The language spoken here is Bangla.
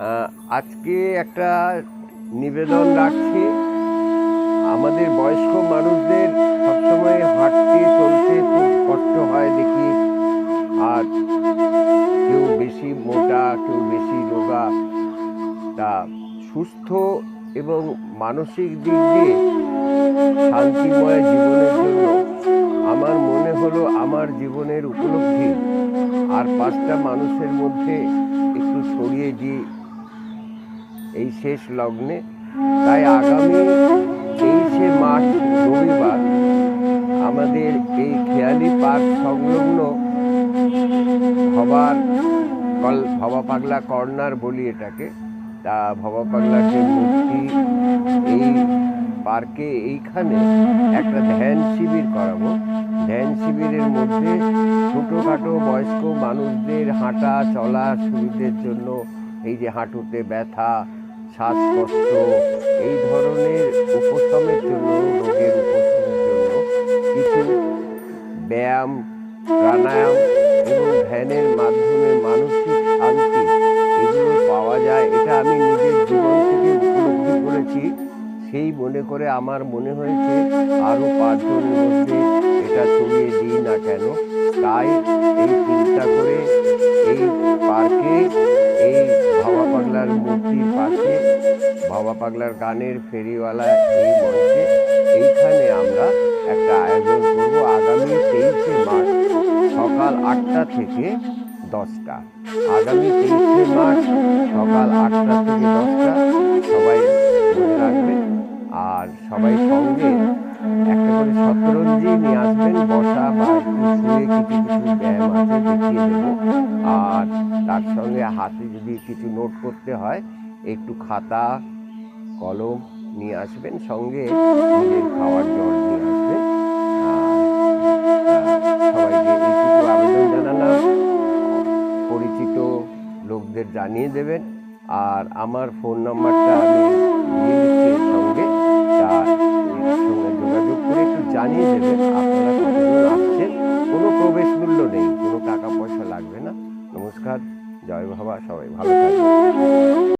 আহ, আজকে একটা নিবেদন রাখছি। আমাদের বয়স্ক মানুষদের সবসময় হাঁটতে চলতে খুব কষ্ট হয় দেখি। আর কেউ বেশি মোটা কেউ বেশি রোগা তা সুস্থ এবং মানসিক দিক দিয়ে শান্তিময় জীবনের জন্য আমার মনে হলো আমার জীবনের উপলব্ধি আর পাঁচটা মানুষের মধ্যে ছড়িয়ে দিই এই শেষ লগ্নে। তাই আগামী তেইশে মার্চ, রবিবার, আমাদের এই খেয়ালি পার্ক সংলগ্ন ভবার কল ভবা পাগলা কর্নার বলি এটাকে। তা ভবা পাগলার যে মূর্তি এই পার্কে এইখানে একটা ধ্যান শিবির করাবো। ধ্যান শিবিরের মধ্যে ছোটোখাটো বয়স্ক মানুষদের হাঁটা, চলা, সুবিধের জন্য এই যে হাঁটুতে ব্যথা, শ্বাসকষ্ট, এই ধরনের উপশমের জন্য, রোগের উপশমের জন্য কিছু ব্যায়াম, প্রাণায়াম এবং ধ্যানের মাধ্যমে মানসিক শান্তি এগুলো পাওয়া যায়। এটা আমি নিজের জীবন সেই মনে করে আমার মনে হয়েছে আরও পাঁচজনের মধ্যে এটা ছড়িয়ে দিই না কেন। তাই এই চিন্তা করে এই পার্কে, এই ভাবা পাগলার মূর্তির পাশে, ভাবা পাগলার গানের ফেরিওয়ালা এই মঞ্চে, এইখানে আমরা একটা আয়োজন করব আগামী তেইশে মার্চ সকাল আটটা থেকে দশটা। আগামী তেইশে মার্চ সকাল আটটা থেকে দশটা, সবাই আর সবাই সঙ্গে একটা করে শতরঞ্জি নিয়ে আসবেন, বসা বা কিছু কিছু আর তার সঙ্গে হাতে যদি কিছু নোট করতে হয়, একটু খাতা, কলম নিয়ে আসবেন, সঙ্গে খাওয়ার জল সবাইকে আবেদন পরিচিত লোকদের জানিয়ে দেবেন। আর আমার ফোন নাম্বারটা আমি সঙ্গে। সঙ্গে যোগাযোগ করে একটু জানিয়ে দেবেন আপনারা আসছেন কোনো প্রবেশ মূল্য নেই, কোনো টাকা পয়সা লাগবে না। নমস্কার, জয় বাবা, সবাই ভালো থাকবেন।